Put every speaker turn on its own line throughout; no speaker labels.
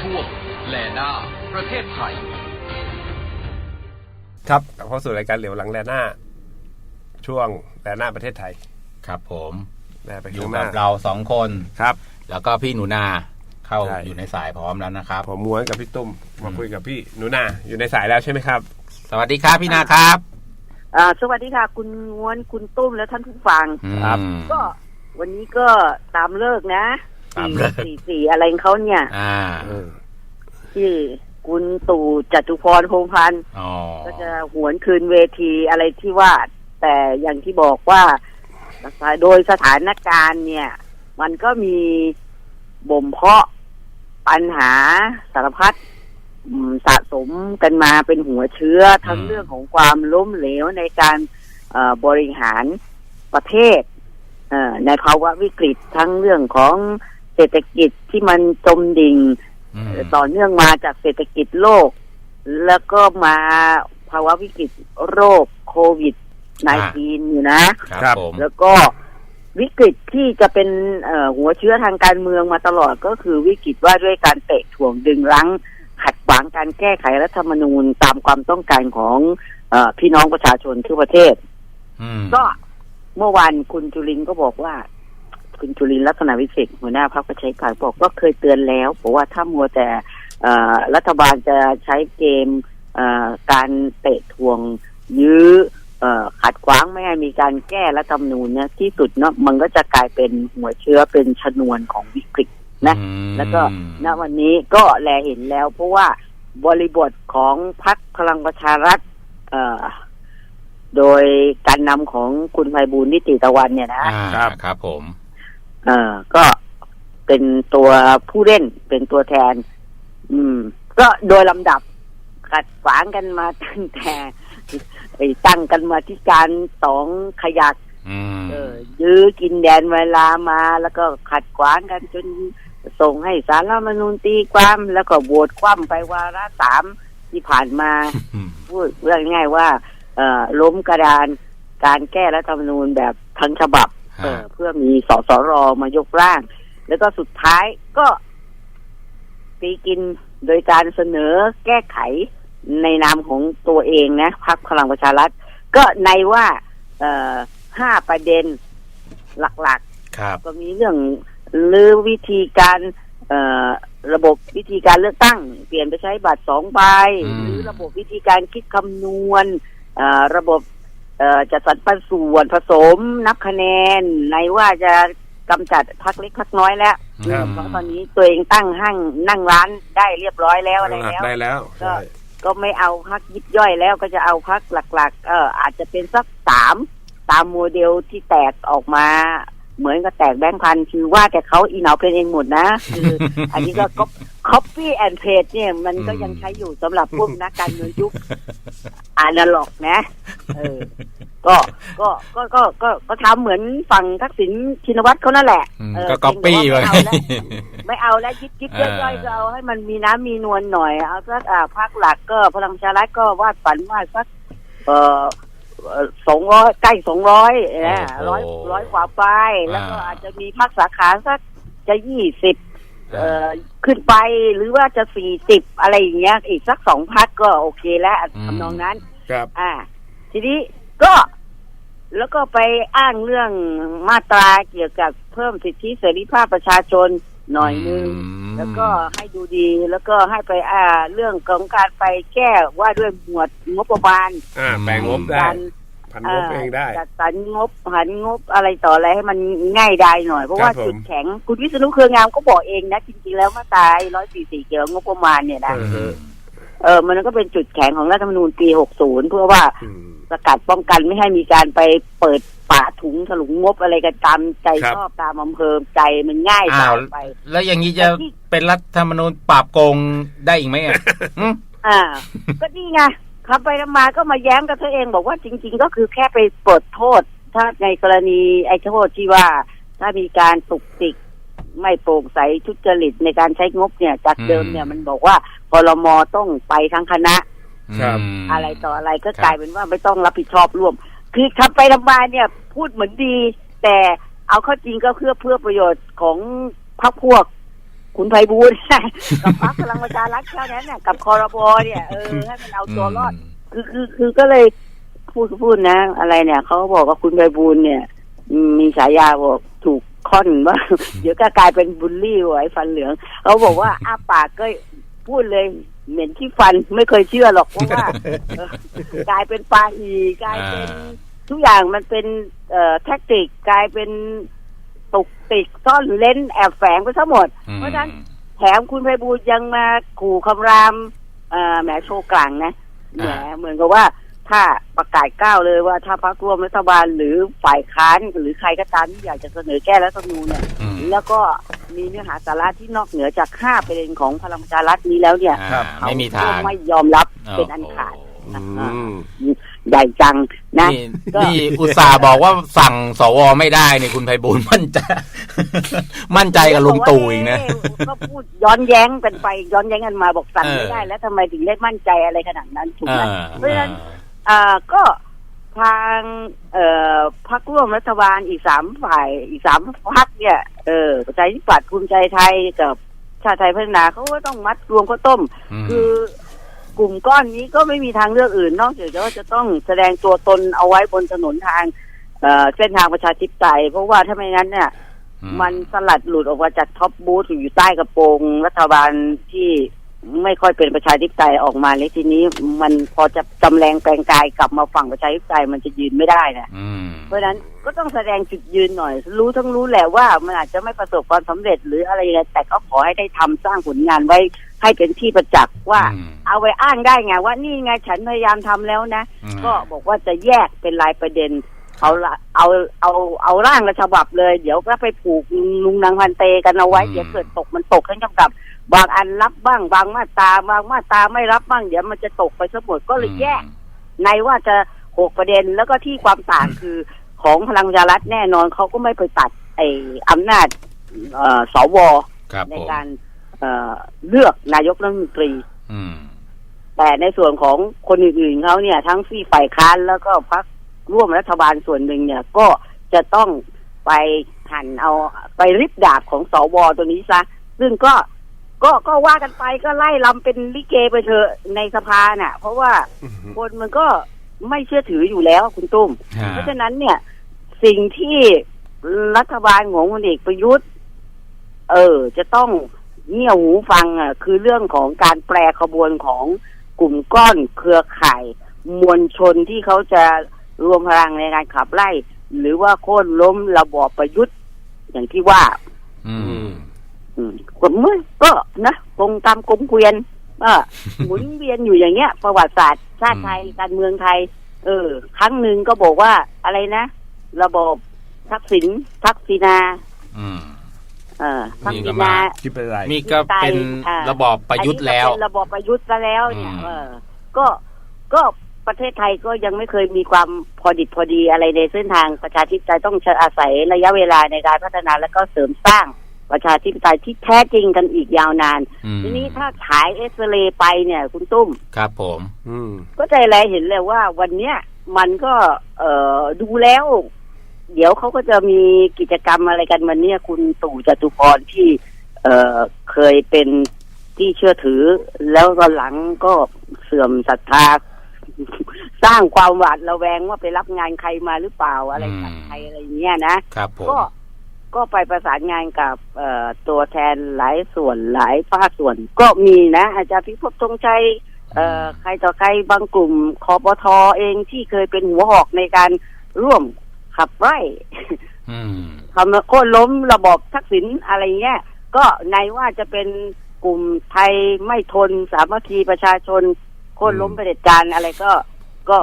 ช่วงแลด้าประเทศไทย
ครับกลับเข้าสู่รายการเหลียวหลังแลหน้า ช่วงแลหน้าประเทศไทย
ครับผม
แลไป
อยู่
ข้างห
กั
น้า
บเราสองคน
ครับ
แล้วก็พี่หนูนาเข้า
ใช่
อยู่ในสายพร้อมแล้วนะครับ
ผมม้วนกับพี่ตุ้มมาคุยกับพี่หนูนาอยู่ในสายแล้วใช่ไหมครับ
สวัสดีครับพี่นาครับ
อ่าสวัสดีค่ะ คุณง้วนคุณตุ้มและท่านผู้ฟัง
ครับ
อืม
ก็วันนี้ก็ตามเลิกนะ
ตาม
สี่
เลิก
สี่สี่อะไรของเขาเนี่ย
อ่า
เออ
ที่คุณตู่จตุพรพงษ์พันธ์
อ๋อ
ก็จะหวนคืนเวทีอะไรที่ว่า แต่อย่างที่บอกว่าโดยสถานการณ์เนี่ย มันก็มีบ่มเพาะปัญหาสารพัดอืมสะสมกันมาเป็นหัวเชื้อทั้งเรื่องของความล้มเหลวในการเอ่อบริหารประเทศเอ่อในภาวะวิกฤตทั้งเรื่องของเศรษฐกิจที่มันจมดิ่ง
อืม
ต่อเนื่องมาจากเศรษฐกิจโลก แล้วก็มาภาวะวิกฤตโรคโควิด -19 อยู่นะ
ครับผม
แล้วก็วิกฤตที่จะเป็นเอ่อหัวเชื้อทางการเมืองมาตลอดก็คือวิกฤตว่าด้วยการเตะถ่วงดึงรั้ง ขัดขวางการแก้ไขรัฐธรรมนูญตามความต้องการของเออพี่น้องประชาชนทั่วประเทศ
อืม
ก็เมื่อวานคุณจุลินก็บอกว่า คุณจุลินลักษณะวิเศษหัวหน้าพรรคประชาธิปัตย์บอกว่าเคยเตือนแล้วบอกว่าถ้ามัวแต่เอ่อรัฐบาลจะใช้เกมเอ่อการเตะทวงยื้อเอ่อขัดขวางไม่ให้มีการแก้รัฐธรรมนูญเนี่ยที่สุดเนาะมันก็จะกลายเป็นหัวเชื้อเป็นชนวนของวิกฤตนะ
อืม
แล้วก็ณวันนี้ก็แลเห็นแล้ว เพราะว่าบริบทของพรรคพลังประชารัฐเอ่อโดยการนำของคุณไพบูลย์นิติตะวันเนี่ยนะ
อ่า
ครับ
ครับผม
เออก็เป็นตัวผู้เล่นเป็นตัวแทน อืม ก็โดยลำดับขัดขวางกันมาตั้งแต่ไอ้ตั้งกันมาที่การสองขยัก
อืม
เออยื้อกินแดนเวลามาแล้วก็ขัดขวางกันจนส่งให้สารรัฐธรรมนูญตีความแล้วก็โหวตคว่ำไปวาระสามที่ผ่านมา
อืม
พูดเรื่องง่ายๆว่า เอ่อล้มกระดานการแก้รัฐธรรมนูญแบบทั้งฉบับ เออเพื่อมีสสรมายกร่าง แล้วก็สุดท้ายก็ตีกินโดยการเสนอแก้ไขในนามของตัวเองนะพรรคพลังประชารัฐ ก็ในว่าเอ่อห้าประเด็นหลัก
ครับ
ๆก็มีเรื่องหรือวิธีการเอ่อระบบวิธีการเลือกตั้ง เปลี่ยนไปใช้บัตรสองใบ
อืม
หรือระบบวิธีการคิดคำนวณเอ่อระบบเอ่อ จัดสรรปันส่วนผสมนับคะแนน ในว่าจะกำจัดพักเล็กพักน้อยแล้ว
ครับ
เพราะตอนนี้ตัวเองตั้งห้างนั่งร้านได้เรียบร้อยแล้วอะไรแล้ว
ได้แล้ว
ก็
ใช่
ก็ไม่เอาพักยิบย่อยแล้วก็จะเอาพักหลัก ๆ เอออาจจะเป็นสักสามตามโมเดลที่แตกออกมา เหมือนกับแตกแบงค์พันคือว่าแต่เขาอีเหนาเป็นเองหมดนะคืออันนี้ก็ copy and paste เนี่ย มันก็ยังใช้อยู่สำหรับพวกนักการเมืองยุคอนาล็อกนะเออก็ก็ก็ก็ก็ก็ทำเหมือนฝั่งทักษิณชินวัตรเขานั่นแหละ
อืม
เออ
ก็ก๊อปปี้
เพี
ไป
ยงแต่ว่าไม่เอาแล้วไม่เอาแล้วยิบยิบ
เออ
ย่อยๆก็เอาให้มันมีน้ำมีนวลหน่อย เอาสักอ่าพักหลักก็พลังประชารัฐก็วาดฝันว่าสัก เอ่อ สองร้อยใกล้สองร้อยนะร้อยร้อยกว่าไป แล้วก็อาจจะมีพักสาขาสักจะยี่สิบเอ่อขึ้นไปหรือว่าจะสี่สิบอะไรอย่างเงี้ย อีกสักสองพักก็โอเคแล้วทำนองนั้น
ครับ
อ่า ทีนี้ก็แล้วก็ไปอ้างเรื่องมาตราเกี่ยวกับเพิ่มสิทธิเสรีภาพประชาชนหน่อยนึง
ม
แล้วก็ให้ดูดีแล้วก็ให้ไปอ่าเรื่องของการไปแก้ว่าด้วยหมวดงบประมาณ
อ่าแปลงงบได้
การ
พันงบเองได้
จัดสรรงบหันงบอะไรต่ออะไรให้มันง่ายได้หน่อย เพราะว่า
ครับผม
จุดแข็งคุณวิษณุเครืองามก็บอกเองนะจริงๆแล้วมาตราร้อยสี่สี่เกี่ยวกับงบประมาณเนี่ยนะ
เออ
เออมันก็เป็นจุดแข็งของรัฐธรรมนูญปีหกศูนย์เพื่อว่า
อืม
สกัดป้องกันไม่ให้มีการไปเปิด ฝาถุงถลุงงบอะไรกันตามใจ
ครับ
ชอบตามอำเภอใจมันง่าย
อ้าว
ไป
แล้วอย่างนี้จะเป็นรัฐธรรมนูญปราบโกงได้อีกไหมอะอืม
อ่า ก็นี่ไงครับไปมาก็มาแย้มกับตัวเองบอกว่าจริง ๆ ก็คือแค่ไปปลดโทษ ถ้าในกรณีไอ้โทษที่ว่า ถ้ามีการตุกติกไม่โปร่งใสทุจริตในการใช้งบเนี่ย จากเดิมเนี่ยมันบอกว่าพลมต้องไปทั้งคณะ
ครับ
ม
อะไรต่ออะไรก็
ครับ
กลายเป็นว่าไม่ต้องรับผิดชอบร่วม คือทำไปทำมาเนี่ย พูดเหมือนดี แต่เอาเข้าจริงก็เพื่อเพื่อประโยชน์ของพรรคพวกคุณไพบูลย์กับพรรคพลังประชารัฐแค่นั้นน่ะกับคอรบเนี่ยเออให้มันเอาตัวรอด คือคือคือก็เลยพูดพูดนะ อะไรเนี่ยเขาบอกว่าคุณไพบูลย์เนี่ยอืมมีฉายาบอกถูกค่อนว่าเดี๋ยวก็กลายเป็นบุลลี่ไว้ฟันเหลืองเขาบอกว่าอ้าปากก็พูดเลยเหม็นที่ฟันไม่เคยเชื่อหรอกเพราะว่าเออกลายเป็นปาหีกลายเป็น
อ่า
ทุกอย่างมันเป็นเอ่อแท็กติกกลายเป็นตุกติกซ่อนเล่นแอบแฝงไปทั้งหมด
อืม
เพราะฉะนั้นแถมคุณไพบูลย์ยังมาขู่คำรามเอ่อแหมโชว์กลางนะแหม
อ่า
เหมือนกับว่าถ้าประกาศก้าวเลยว่าถ้าพรรคร่วมรัฐบาลหรือฝ่ายค้านหรือใครก็ตามที่อยากจะเสนอแก้รัฐธรรมนูญเนี่ย
อืม
แล้วก็มีเนื้อหาสาระที่นอกเหนือจากห้าประเด็นของพลังประชารัฐนี้แล้วเนี่ย
อ่า
เขา
ไม่มีทาง
ก็ไม่ยอมรับเป็นอันขาด
โอ้โห
อืม
ใหญ่จังนะ
นี่
ก็
นี่อุตส่าห์บอกว่าสั่งสวไม่ได้นี่คุณไพบูลย์มั่นใจ มั่นใจกับลุงตู่อีกนะ
ก็พูดย้อนแย้งกันไปย้อนแย้งกันมาบอกสั่ง
เออ
ไม่ได้ แล้วทำไมถึงได้มั่นใจอะไรขนาดนั้นถูก
อ่า
ไหมเพราะฉะนั้นอ่าก็ทางเอ่อพักร่วมรัฐบาลอีกสามฝ่ายอีกสามพักเนี่ยเออประชาธิปัตย์ภูมิใจไทยกับชาติไทยพัฒนาเขาก็ต้องมัดรวมข้าวต้ม
ม
คือ กลุ่มก้อนนี้ก็ไม่มีทางเลือกอื่น นอกจากว่าจะต้องแสดงตัวตนเอาไว้บนถนนทางเอ่อเส้นทางประชาธิปไตยเพราะว่าถ้าไม่งั้นเนี่ย มันสลัดหลุดออกมาจากท็อปบูธอยู่ใต้กระโปรง รัฐบาลที่ไม่ค่อยเป็นประชาธิปไตยออกมาเลยทีนี้มันพอจะจำแรงแปลงกายกลับมาฝั่งประชาธิปไตยมันจะยืนไม่ได้นะ
อืม
เพราะฉะนั้นก็ต้องแสดงจุดยืนหน่อย รู้ทั้งรู้แหละว่ามันอาจจะไม่ประสบความสำเร็จหรืออะไรยังไงแต่ก็ขอให้ได้ทำสร้างผลงานไว้ ให้เป็นที่ประจักษ์ว่า
อืม
เอาไว้อ้างได้ไง ว่านี่ไงฉันพยายามทำแล้วนะ
อืม
ก็บอกว่าจะแยกเป็นรายประเด็น เอาละเอาเอาเอาร่างละฉบับเลย เดี๋ยวก็ไปผูกลุงนางพันเตกันเอาไว้
อืม
เดี๋ยวเกิดตกมันตกทั้งกำกับบางอันรับบ้างบางมาตราบางมาตราไม่รับบ้างเดี๋ยวมันจะตกไปทั้งหมดก็เลยแยก ในว่าจะหกประเด็นแล้วก็ที่ความต่างคือของพลังประชารัฐแน่นอนเขาก็ไม่ไปตัดไอ้อำนาจเอ่อสว
ครับ
ใน
ผม
การ เอ่อเลือกนายกรัฐมนตรี
อืม
แต่ในส่วนของคนอื่นๆเขาเนี่ย ทั้งที่ฝ่ายค้านแล้วก็พรรคร่วมรัฐบาลส่วนหนึ่งเนี่ย ก็จะต้องไปหันเอาไปริบดาบของสวตัวนี้ซะซึ่งก็ก็ก็ว่ากันไปก็ไล่ลำเป็นลิเกไปเถอะในสภาน่ะ เพราะว่าคนมันก็ไม่เชื่อถืออยู่แล้วคุณตุ้ม
ฮะ
เพราะฉะนั้นเนี่ย สิ่งที่รัฐบาลของพลเอกประยุทธ์ เออ จะต้อง เงี่ยวหูฟังอะคือเรื่องของการแปรขบวนของกลุ่มก้อนเครือข่าย มวลชนที่เขาจะรวมพลังในการขับไล่ หรือว่าโค่นล้มระบอบประยุทธ์ อย่างที่ว่า
อืม
อืมก็เมื่อก็นะกงตามกลมเกวียนเออหมุนเวียนอยู่อย่างเงี้ย ประวัติศาสตร์ชาติไทยการเมืองไทย เออ ครั้งหนึ่งก็บอกว่าอะไรนะ ระบบทักษิณทักษิณา
อืม
เออทัก
นี่
ษิ
ก็
ณา
มา
คิดเป็นไร
นี่ก็เป็น
อ่า
ระบอบประยุทธ์แล้ว
อันนี้ก็เป็นระบอบประยุทธ์ซะแล้วเนี่ย
อืม
เออ ก็ก็ประเทศไทยก็ยังไม่เคยมีความพอดิบพอดีอะไรในเส้นทางประชาธิปไตยต้องอาศัยระยะเวลาในการพัฒนาและก็เสริมสร้างประชาธิปไตยที่แท้จริงกันอีกยาวนาน
อืม
ทีนี้ถ้าฉายเอ็กซเรย์ไปเนี่ยคุณตุ้ม
ครับผม
อืม
ก็ใจแลเห็นเลยว่าวันเนี้ยมันก็เอ่อดูแล้ว เดี๋ยวเขาก็จะมีกิจกรรมอะไรกันวันนี้คุณตู่จตุพรที่ เออเคยเป็นที่เชื่อถือ แล้วตอนหลังก็เสื่อมศรัทธา สร้างความหวาดระแวงว่าไปรับงานใครมาหรือเปล่าอะไรกับใครอะไรเงี้ยนะ
ครับ
ก็ก็ไปประสานงานกับเอ่อตัวแทนหลายส่วนหลายภาคส่วน ก็มีนะ อาจารย์พิภพธงชัยเอ่อใครต่อใครบางกลุ่มคอปทอเองที่เคยเป็นหัวหอกในการร่วม ขับไล่
อืม
ทำโค่นล้มระบอบทักษิณอะไรเงี้ย ก็ในว่าจะเป็นกลุ่มไทยไม่ทนสามัคคีประชาชน โค่นล้มเผด็จการอะไรก็ก็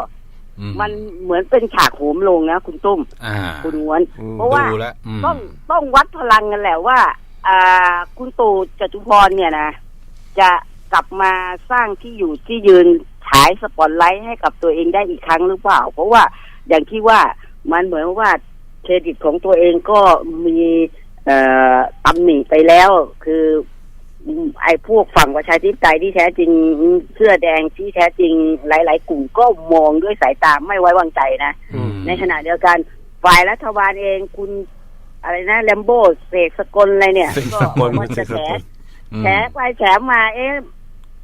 อื
มันเหมือนเป็นฉากโหมลงนะคุณตุ้ม
อ่า
คุณงวน
อืม
เพราะว่า
ดูแล้วม
ต้องต้องวัดพลังกันแหละว่า อ่า คุณตู่จตุพรเนี่ยนะ จะกลับมาสร้างที่อยู่ที่ยืนฉายสปอตไลท์ให้กับตัวเองได้อีกครั้งหรือเปล่า เพราะว่าอย่างที่ว่า มันเหมือนว่าเครดิตของตัวเองก็มีเอ่อตำหนิไปแล้ว คืออืมไอ้พวกฝั่งประชาธิปไตยที่แท้จริงเสื้อแดงที่แท้จริงหลาย ๆ กลุ่มก็มองด้วยสายตาไม่ไว้วางใจนะ
อืม
ในขณะเดียวกันฝ่ายรัฐบาลเองคุณอะไรนะแลมโบ้เสกสกลอะไรเนี่ย
เสก
ก็
สกล
บอกว่าจะแฉ
อืม
แฉไปแฉมาเอ๊ะ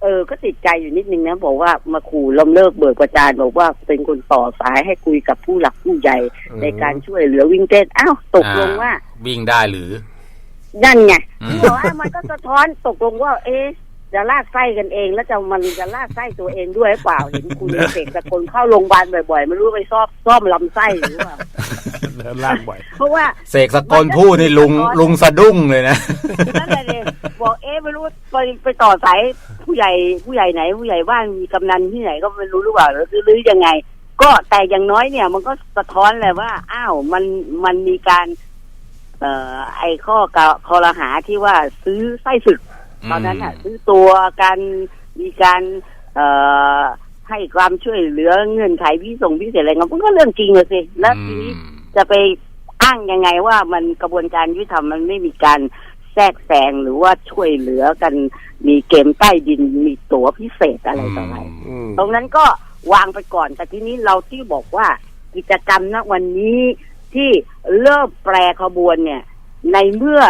เออ ก็ติดใจอยู่นิดนึงนะ บอกว่ามาขู่ล้มเลิกเบิกประจานบอกว่าเป็นคนต่อสายให้คุยกับผู้หลักผู้ใหญ่
อืม
ในการช่วยเหลือวิ่งเต้นอ้าวตกลงว่า
วิ่งได้หรือ
นั่นไง
อืม
ที่บอกว่ามันก็สะท้อนตกลงว่า เอ๊ะจะลากไส้กันเองแล้วจะมันจะลากไส้ตัวเองด้วยหรือเปล่าเห็นคุณเสกตะคนเข้าโรงพยาบาลบ่อยๆ ไม่รู้ไปซ่อมซ่อมลำไส้หรือเปล่า
เดิน ลากบ่อย
เพราะว่า
เสกสกลพูดนี่ลุงลุงสะดุ้งเลยนะ
นั่นแหละเลยบอกเอ๊ะไม่รู้ไปไปต่อสายผู้ใหญ่ผู้ใหญ่ไหน ผู้ใหญ่บ้านมีกำนันที่ไหนก็ไม่รู้หรือเปล่าหรือหรือยังไง ก็แต่อย่างน้อยเนี่ย มันก็สะท้อนเลยว่า อ้าวมันมันมีการ เอ่อ ไอข้อกะคอรหาที่ว่าซื้อไส้ศึกตอนนั้นอะซื้อตัวกันมีการ เอ่อให้ความช่วยเหลือเงื่อนไขพิส่งพิเศษอะไรเงี้ยมันก็เรื่องจริงเลยสิแล้วทีนี้ จะไปอ้างยังไงว่ามันกระบวนการยุติธรรมมันไม่มีการแทรกแซงหรือว่าช่วยเหลือกันมีเกมใต้ดินมีตั๋วพิเศษอะไรต่ออะไร
อืม
ตรงนั้นก็วางไปก่อน แต่ทีนี้เราที่บอกว่ากิจกรรมณวันนี้ที่เริ่มแปรขบวนเนี่ย ในเมื่อ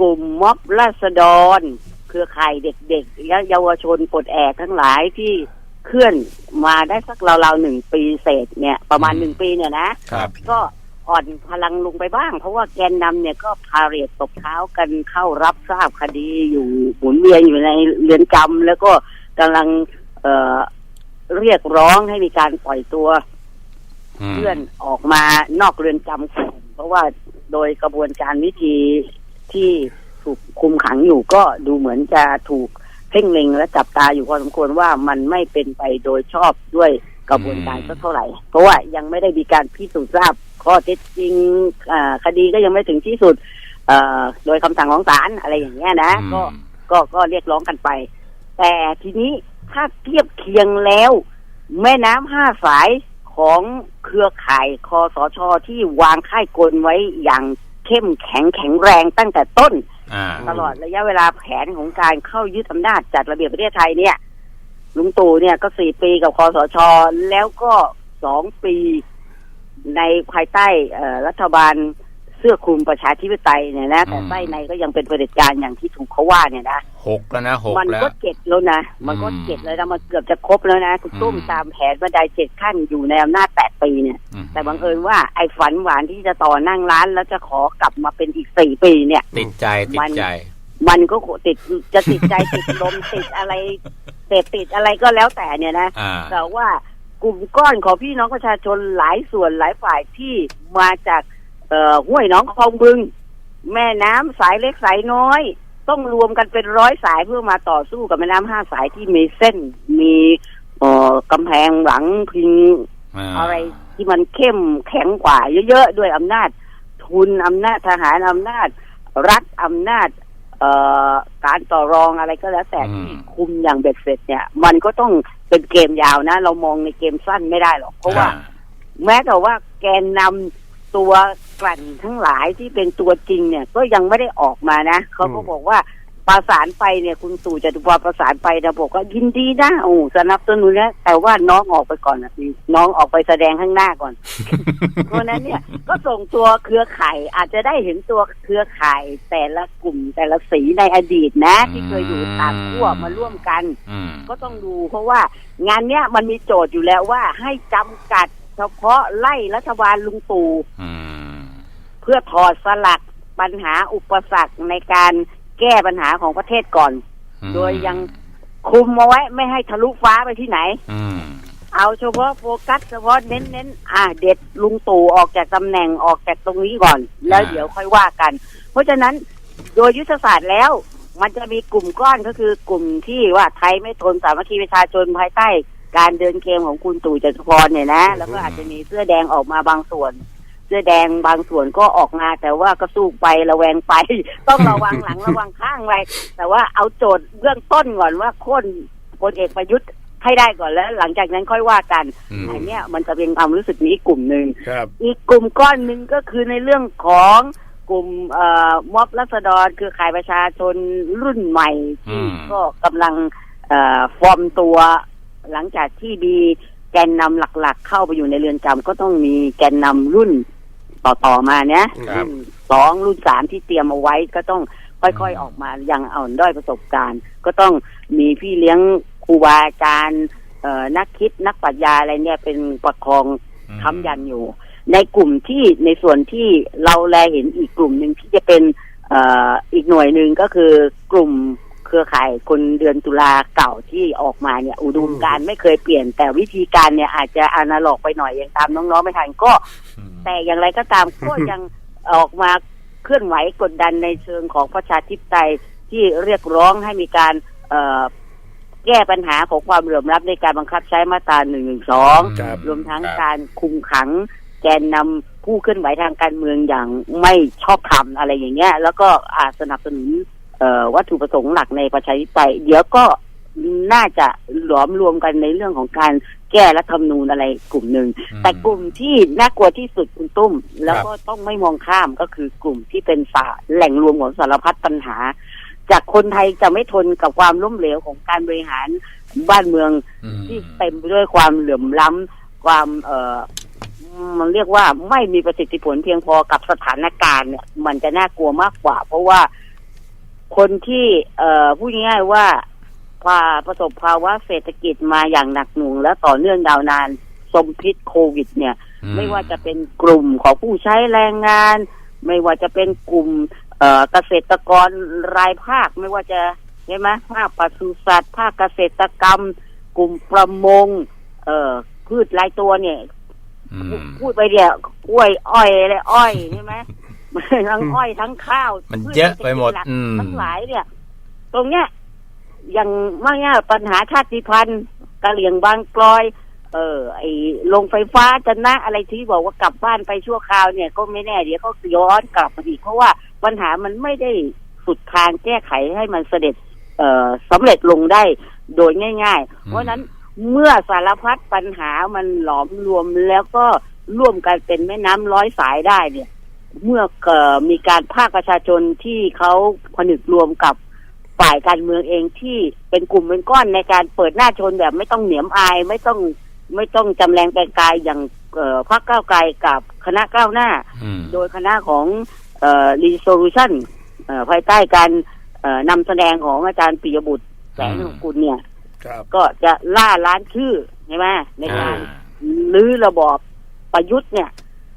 กลุ่มม็อบราษฎร เครือข่ายเด็กๆและเยาวชนปลดแอกทั้งหลายที่เคลื่อนมาได้สักราวๆหนึ่งปีเศษเนี่ย ประมาณ
อืม
หนึ่งปีเนี่ยนะ
ครับ
ก็ อ่อนพลังลงไปบ้าง เพราะว่าแกนนำเนี่ยก็พาเรตตบเท้ากันเข้ารับทราบคดีอยู่หมุนเวียนอยู่ในเรือนจำแล้วก็กำลังเอ่อเรียกร้องให้มีการปล่อยตัว
อืม
เพื่อนออกมานอกเรือนจำก่อนเพราะว่าโดยกระบวนการวิธีที่ถูกคุมขังอยู่ก็ดูเหมือนจะถูกเพ่งเล็งและจับตาอยู่พอสมควรว่ามันไม่เป็นไปโดยชอบด้วยกระบวนการสักเท่าไหร่ เพราะว่ายังไม่ได้มีการพิสูจน์ทราบ ข้อเท็จจริงอ่าคดีก็ยังไม่ถึงที่สุดเอ่อโดยคำสั่งของศาลอะไรอย่างเงี้ยนะก็ก็ก็เรียกร้องกันไป แต่ทีนี้ถ้าเทียบเคียงแล้ว แม่น้ำห้าสายของเครือข่ายคอสชที่วางค่ายกลไว้อย่างเข้มแข็งแข็งแรงตั้งแต่ต้น
อ่า
ตลอดระยะเวลาแผนของการเข้ายึดอำนาจจัดระเบียบประเทศไทยเนี่ย ลุงตู่เนี่ยก็สี่ปีกับคอสชแล้วก็สองปี ในภายใต้เอ่อรัฐบาลเสื้อคลุมประชาธิปไตยเนี่ยนะแต่
อืม
ไส้ในก็ยังเป็นเผด็จการอย่างที่ถูกเขาว่าเนี่ยนะ
หกแล้วนะหก
มัน
แล้ว
ก็เจ็ดแล้วนะมันก็
อืม
เจ็ดแล้วนะมันเกือบจะครบแล้วนะคุณตุ้ม
อืม
ตามแผนบันไดเจ็ดขั้นอยู่ในอำนาจแปดปีเนี่ย
อืม
แต่บังเอิญว่าไอ้ฝันหวานที่จะต่อนั่งร้านแล้วจะขอกลับมาเป็นอีกสี่ปีเนี่ย
ติดใจติดใจ
มันก็ติดจะติดใจติดลมติดอะไรเสพติดอะไรก็แล้วแต่เนี่ยนะ
อ่า
แต่ว่า กลุ่มก้อนของพี่น้องประชาชนหลายส่วนหลายฝ่ายที่มาจากเอ่อห้วยหน้องคลองบึง แม่น้ำสายเล็กสายน้อย ต้องรวมกันเป็นร้อยสายเพื่อมาต่อสู้กับแม่น้ำห้าสายที่มีเส้นมีเอ่อกำแพงหลังพิง
อ่า
อะไรที่มันเข้มแข็งกว่าเยอะๆด้วยอำนาจทุนอำนาจทหารอำนาจ รัฐอำนาจ เอ่อการต่อรองอะไรก็แล้วแต่
อืม
ที่คุมอย่างเบ็ดเสร็จเนี่ย มันก็ต้องเป็นเกมยาวนะ เรามองในเกมสั้นไม่ได้หรอก เพราะว่า
อ่
แม้แต่ว่าแกนนำตัวกลั่นทั้งหลายที่เป็นตัวจริงเนี่ย ก็ยังไม่ได้ออกมานะเขาก็
อืม
บอกว่า ประสานไปเนี่ยคุณตู่จตุพรประสานไปนะบอกว่ายินดีนะโอ้สนับสนุนนะแต่ว่าน้องออกไปก่อนนะน้องออกไปแสดงข้างหน้าก่อน เพราะฉะนั้นเนี่ย ก็ส่งตัวเครือข่ายอาจจะได้เห็นตัวเครือข่ายแต่ละกลุ่มแต่ละสีในอดีตนะ ที่เคยอยู่ต่างขั้วมาร่วมกัน
อืม
ก็ต้องดู เพราะว่างานเนี้ยมันมีโจทย์อยู่แล้วว่าให้จำกัด เฉพาะไล่รัฐบาลลุงตู่
อืม
เพื่อถอดสลักปัญหาอุปสรรคในการ แก้ปัญหาของประเทศก่อน โดยยังคุมเอาไว้ไม่ให้ทะลุฟ้าไปที่ไหน
อืม
เอาเฉพาะโฟกัสเฉพาะเน้นเน้นๆอ่า เด็ดลุงตู่ออกจากตำแหน่งออกจากตรงนี้ก่อน แล้ว
อ่า
เดี๋ยวค่อยว่ากัน เพราะฉะนั้นโดยยุทธศาสตร์แล้ว มันจะมีกลุ่มก้อนก็คือกลุ่มที่ว่าไทยไม่ทนสามัคคีประชาชนภายใต้ การเดินเกมของคุณตู่จตุพรเนี่ยนะ แล้วก็อาจจะมีเสื้อแดงออกมาบางส่วนเสื้อแดงบางส่วนก็ออกมาแต่ว่าก็สู้ไประแวงไป ต้องระวังหลังระวังข้างไว้แต่ว่าเอาโจทย์เบื้องต้นก่อนว่าโค่นพลเอกประยุทธ์ให้ได้ก่อนแล้ว หลังจากนั้นค่อยว่ากัน
อืม
อันเนี้ยมันจะเป็นความรู้สึกนี้กลุ่มหนึ่ง
ครับ
อีกกลุ่มก้อนหนึ่งก็คือในเรื่องของกลุ่มเอ่อม็อบรัษฎรคือข่ายประชาชนรุ่นใหม่ที่
อืม
ก็กำลังเอ่อฟอร์มตัวหลังจากที่มีแกนนำหลักๆ เข้าไปอยู่ในเรือนจำก็ต้องมีแกนนำรุ่น ต่อๆมาเนี่ย
ครับ
รุ่นสองรุ่นสามที่เตรียมเอาไว้ก็ต้องค่อยๆออกมายังอ่อนด้อยประสบการณ์ ก็ต้องมีพี่เลี้ยงครูบาอาจารย์เอ่อนักคิดนักปรัชญาอะไรเนี่ยเป็นประคองค้ำยันอยู่ ในกลุ่มที่ในส่วนที่เราแลเห็นอีกกลุ่มหนึ่งที่จะเป็นเอ่ออีกหน่วยหนึ่งก็คือกลุ่มเค รือข่ายคนเดือนตุลาเก่าที่ออกมาเนี่ยอุดมการณ์ไม่เคยเปลี่ยน แต่วิธีการเนี่ยอาจจะอนาล็อกไปหน่อยยังตามน้องๆไม่ทันก็ แต่อย่างไรก็ตามก็ยังออกมาเคลื่อนไหวกดดันในเชิงของประชาธิปไตยที่เรียกร้องให้มีการเอ่อแก้ปัญหาของความเหลื่อมล้ำในการบังคับใช้มาตราหนึ่งหนึ่งสอง
ครับ
รวมทั้ง
ครับ
การคุมขังแกนนำผู้เคลื่อนไหวทางการเมืองอย่างไม่ชอบธรรมอะไรอย่างเงี้ย แล้วก็อาจสนับสนุนเอ่อ วัตถุประสงค์หลักในประชาธิปไตยเดี๋ยวก็น่าจะหลอมรวมกันในเรื่องของการแก้รัฐธรรมนูญอะไรกลุ่มหนึ่ง แต่กลุ่มที่น่ากลัวที่สุดคุณตุ้ม แล้วก็ต้องไม่มองข้ามก็คือกลุ่มที่เป็นสาแหล่งรวมของสารพัดปัญหา จากคนไทยจะไม่ทนกับความล้มเหลวของการบริหารบ้านเมือง
อืม
ที่เต็มไปด้วยความเหลื่อมล้ำความเอ่อมันเรียกว่าไม่มีประสิทธิผลเพียงพอกับสถานการณ์เนี่ยมันจะน่ากลัวมากกว่า เพราะว่า คนที่เอ่อพูดง่ายๆว่าพาประสบภาวะเศรษฐกิจมาอย่างหนักหน่วงและต่อเนื่องยาวนานสมพิษโควิด เนี่ย
อื
ไม่ว่าจะเป็นกลุ่มของผู้ใช้แรงงาน ไม่ว่าจะเป็นกลุ่มเอ่อเกษตรกรรายภาคไม่ว่าจะใช่ไหมภาคปศุสัตว์ภาคเกษตรกรรม กลุ่มประมง เอ่อพืชรายตัวเนี่ย
อืม
พูดไปเดียวกล้วยอ้อยอะไรอ้อยใช่ไหม ทั้งอ้อยทั้งข้าว
มัน
พืช
เยอะไปหมด
เศรษฐกิจลัก
อืม
ทั้งหลายเนี่ย ตรงเนี้ยอย่างมากเนี่ยปัญหาชาติพันธุ์กะเหลี่ยงบางกลอย เออไอ้โรงไฟฟ้าจะนะอะไรที่บอกว่ากลับบ้านไปชั่วคราวเนี่ย ก็ไม่แน่เดี๋ยวก็ย้อนกลับมาอีกเพราะว่าปัญหามันไม่ได้สุดทางแก้ไขให้มันเสด็จ เอ่อสำเร็จลงได้โดยง่าย ๆ เพราะฉะนั้นเมื่อสารพัดปัญหามันหลอมรวมแล้วก็ร่วมกันเป็นแม่น้ำร้อยสายได้เนี่ย เมื่อเอ่อมีการภาคประชาชนที่เขาผนึกรวมกับฝ่ายการเมืองเองที่เป็นกลุ่มเป็นก้อนในการเปิดหน้าชนแบบไม่ต้องเหนียมอายไม่ต้องไม่ต้องจำแรงแปลงกายอย่างเอ่อพรรคก้าวไกลกับคณะก้าวหน้า
อืม
โดยคณะของเอ่อ resolution เอ่อภายใต้การเอ่อนำแสดงของอาจารย์ปิยบุตรแสงของกุลเนี่ย
ครับ
ก็จะล่าล้านชื่อใช่ไหมใน
อ่า
การลื้อระบอบประยุทธ์เนี่ย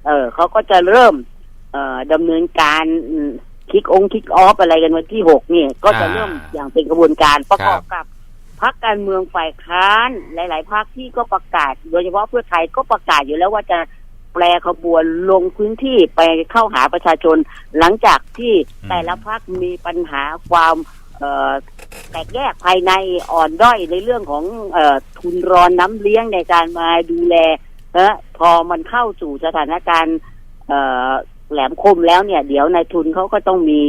เออเขาก็จะเริ่มเอ่อ ดำเนินการคิกองคิกออฟอะไรกันวันที่หกเนี่ยก็จะเริ่มอย่างเป็นกระบวนการประกอบกับพรรคการเมืองฝ่ายค้านหลาย ๆพรรคที่ก็ประกาศ โดยเฉพาะเพื่อไทยก็ประกาศอยู่แล้วว่าจะแปลขบวนลงพื้นที่ไปเข้าหาประชาชน หลังจากที่แต่ละพรรคมีปัญหาความเอ่อแตกแยกภายในอ่อนด้อยในเรื่องของเออทุนรอนน้ำเลี้ยงในการมาดูแลเออพอมันเข้าสู่สถานการณ์เอ่อ แหลมคมแล้วเนี่ย เดี๋ยวนายทุนเขาก็ต้องมี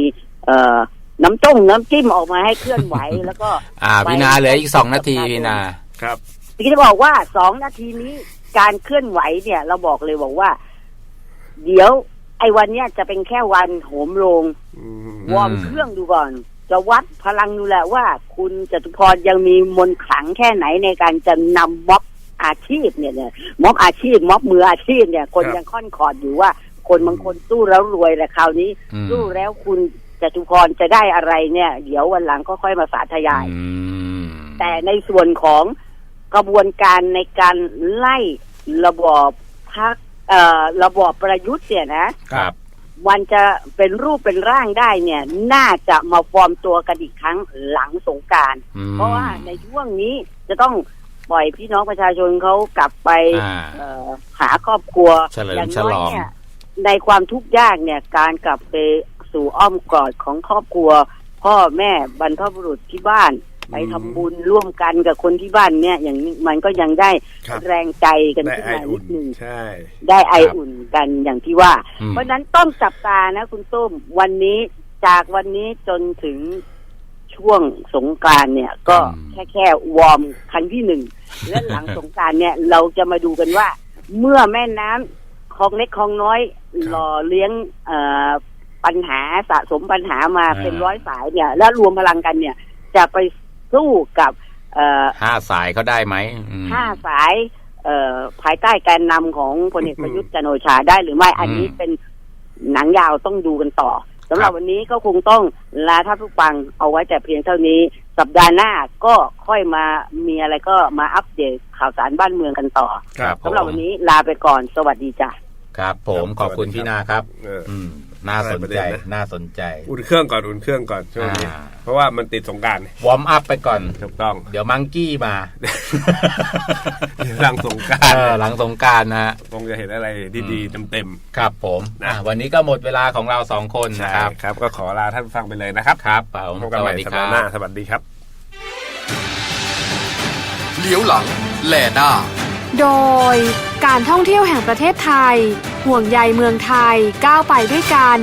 เอ่อ น้ำต้มน้ำจิ้มออกมาให้เคลื่อนไหวแล้วก็
อ่าพี่นาเหลืออีกสองนาทีพี่นา
ครับ
ที่จะบอกว่าสองนาทีนี้การเคลื่อนไหวเนี่ย เราบอกเลยบอกว่า เดี๋ยว ไอ้วันเนี้ยจะเป็นแค่วันโหมโรง
อืม
วอร์ม
อืม
เครื่องดูก่อน จะวัดพลังดูแหละว่า คุณจตุพรยังมีมนต์ขลังแค่ไหนในการจะนำม็อบอาชีพเนี่ยเนี่ยม็อบอาชีพม็อบมืออาชีพเนี่ย คน
ครับ
ยังค่อนขอดอยู่ว่า คนบางคนสู้แล้วรวยแต่คราวนี้
อืม
สู้แล้วคุณจตุพรจะได้อะไรเนี่ย เดี๋ยววันหลังก็ค่อยมาสาธยาย
อืม
แต่ในส่วนของกระบวนการในการไล่ระบอบพักเอ่อระบอบประยุทธ์เนี่ยนะ
ครับ
มันจะเป็นรูปเป็นร่างได้เนี่ย น่าจะมาฟอร์มตัวกันอีกครั้งหลังสงกราร
อืม
เพราะว่าในช่วงนี้จะต้องปล่อยพี่น้องประชาชนเขากลับไป
อ่า
เอ่อหาครอบครัว
เฉลิม
อย่าง
ฉ
น้อย
ลอง
เนี่ย ในความทุกข์ยากเนี่ยการกลับไปสู่อ้อมกอดของครอบครัว พ่อแม่บรรพบุรุษที่บ้าน ไปทำบุญร่วมกันกับคนที่บ้านเนี่ย อย่างนี้มันก็ยังได้
ครับ
แรงใจกัน
ได้
ขึ้น
ไอ
มานิ
อุ่น
ดนึง
ใช่
ได้ไอ
ครับ
อุ่นกันอย่างที่ว่า
อืม
เพราะฉะนั้นต้องจับตานะคุณตุ้มวันนี้จากวันนี้จนถึงช่วงสงกรารเนี่ยก็
อืม
แค่แค่วอร์มครั้งที่หนึ่งและหลังสงกรารเนี่ยเราจะมาดูกันว่า เมื่อแม่น้ำคลองเล็กคลองน้อย
ค รับ
หล่อเลี้ยงเอ่อปัญหาสะสมปัญหามา
อ่า
เป็นร้อยสายเนี่ย แล้วรวมพลังกันเนี่ย จะไปสู้กับเอ่อ
ห้าสายเขาได้ไหมอืม
ห้าสายเอ่อภายใต้การนำของพลเอกประยุทธ์จันทร์โอชาได้หรือไม่อันนี้
อืม
เป็นหนังยาวต้องดูกันต่อสำหรับวันนี้ก็คงต้องลาท่านผู้ฟังเอาไว้แต่เพียงเท่านี้ สัปดาห์หน้าก็ค่อยมามีอะไรก็มาอัปเดตข่าวสารบ้านเมืองกันต่อ
ครับ
สำหรับวันนี้ลาไปก่อนสวัสดีจ้ะ
ครับ ผมขอบคุณพี่นาครับ
เออ
อืมน่าสนใจ
อะไรประเด็นนะ
น่าสนใจ
อุ่นเครื่องก่อนอุ่นเครื่องก่อนช่วงนี้
อ่า
เพราะว่ามันติดสงกราร
วอร์มอัพไปก่อน
ถูกต้อง
เดี๋ยวมังกี้มา
หลังสงกราร
เออหลังสงกรารนะฮะ
คงจะเห็นอะไรที่ดีเต็ม
ครับผม
นะ
อะวันนี้ก็หมดเวลาของเราสองคน
ๆ
นะ
ใช่
ครับ
ครับ ก็ขอลาท่านผู้ฟังไปเลยนะครับ
ครับผม
พบกัน
ส
ให
วั
ม่
สดี
สัป
ครั
ดาห์หน้า
บ
สวัสดีครับ
เลี้ยวหลัง แลหน้า
โดยการท่องเที่ยวแห่งประเทศไทย ห่วงใยเมืองไทยก้าวไปด้วยกัน